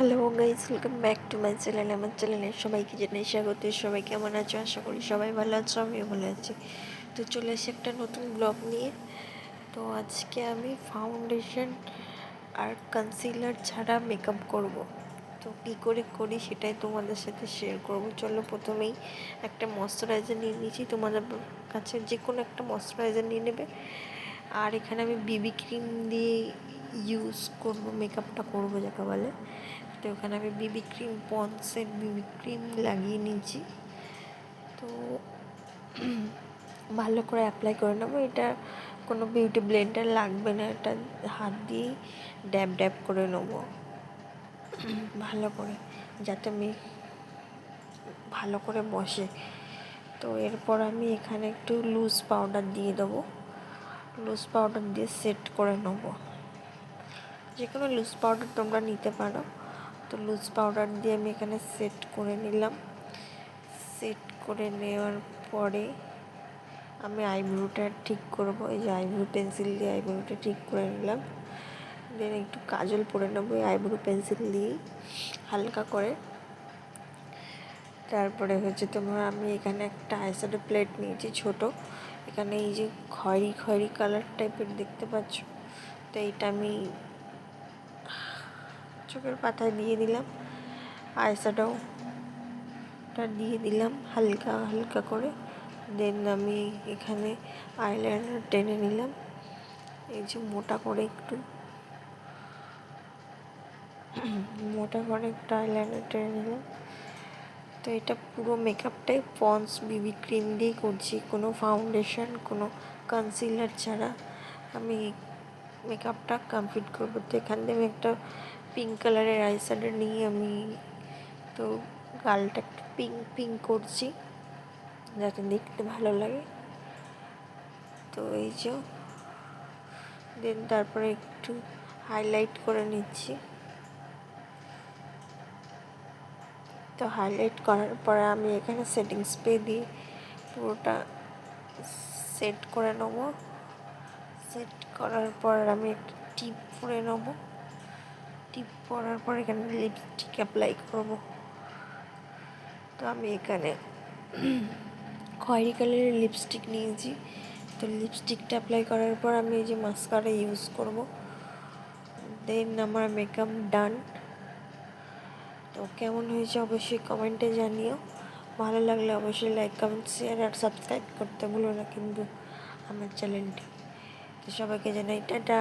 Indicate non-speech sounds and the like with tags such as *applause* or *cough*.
Hello guys welcome back to my channel আমার চ্যানেলের সবাইকে জানাই স্বাগত। সবাই কেমন আছো? আশা করি সবাই ভালো আছো, আমিও ভালো আছি। তো চলে এসে একটা নতুন ব্লগ নিয়ে। তো আজকে আমি ফাউন্ডেশন আর কনসিলার ছাড়া মেকআপ করব। তো কী করে করি সেটাই তোমাদের সাথে শেয়ার করব। চলো প্রথমেই একটা ময়শ্চারাইজার নিয়ে নিয়েছি তোমাদের কাছে যে কোনো একটা ময়শ্চারাইজার নিয়ে নেবে। আর এখানে আমি বিবি ক্রিম দিয়ে ইউজ করব মেকআপটা করব যাকে বলে। তো ওখানে আমি বিবি ক্রিম পন্সের বিবি ক্রিম লাগিয়ে নিয়েছি। তো *clears throat* ভালো করে অ্যাপ্লাই করে নেব। এটা কোনো বিউটি ব্লেন্ডার লাগবে না, এটা হাত দিয়েই ড্যাব ড্যাব করে নেব। *clears throat* ভালো করে, যাতে আমি ভালো করে বসে। তো এরপর আমি এখানে একটু লুজ পাউডার দিয়ে দেবো। লুজ পাউডার দিয়ে সেট করে নেব। যে কোনো লুজ পাউডার তোমরা নিতে পারো। তো লুজ পাউডার দিয়ে আমি এখানে সেট করে নিলাম। সেট করে নেওয়ার পরে আমি আইব্রোটা ঠিক করব। এই যে আইব্রো পেন্সিল দিয়ে আইব্রোটা ঠিক করে নিলাম। দেন একটু কাজল পরে নেব এই আইব্রো পেন্সিল দিয়েই হালকা করে। তারপরে হচ্ছে তোমার আমি এখানে একটা আইশ্যাডো প্লেট নিয়েছি ছোট। এখানে এই যে খয়েরি খয়েরি কালার টাইপের দেখতে পাচ্ছ? তো এইটা আমি চোখের পাতায় দিয়ে দিলাম। আইশ্যাডোটা দিয়ে দিলাম হালকা হালকা করে। দেন আমি এখানে আইলাইনার টেনে নিলাম। এই যে মোটা করে একটু। মোটা করে একটু আইলাইনার টেনে নিলাম। তো এটা পুরো মেকআপটাই পন্স বিবি ক্রিম দিয়েই করছি। কোনো ফাউন্ডেশন কোনো কনসিলার ছাড়া। আমি মেকআপটা কমপ্লিট করব। তো এখান থেকে একটা পিঙ্ক কালারের আইশ্যাডো নিয়ে আমি। তো গালটা একটু পিঙ্ক পিঙ্ক করছি, যাতে দেখতে ভালো লাগে। তো এই যে দেন তারপরে একটু হাইলাইট করে নিচ্ছি। তো হাইলাইট করার পরে আমি এখানে সেটিং স্প্রে দিয়ে পুরোটা সেট করে নেব। সেট করার পর আমি একটা টিপ পরে নেব। টিপ পরার পর এখানে লিপস্টিক অ্যাপ্লাই করব। তো আমি এখানে খয়েরি কালারের লিপস্টিক নিয়েছি। তো লিপস্টিকটা অ্যাপ্লাই করার পর আমি এই যে মাস্কারা ইউজ করব। দেন আমার মেকআপ ডান তো কেমন হয়েছে অবশ্যই কমেন্টে জানিও। ভালো লাগলে অবশ্যই লাইক কমেন্ট শেয়ার আর সাবস্ক্রাইব করতে ভুলো না কিন্তু আমার চ্যানেলটি তো সবাইকে জানাই, টাটা।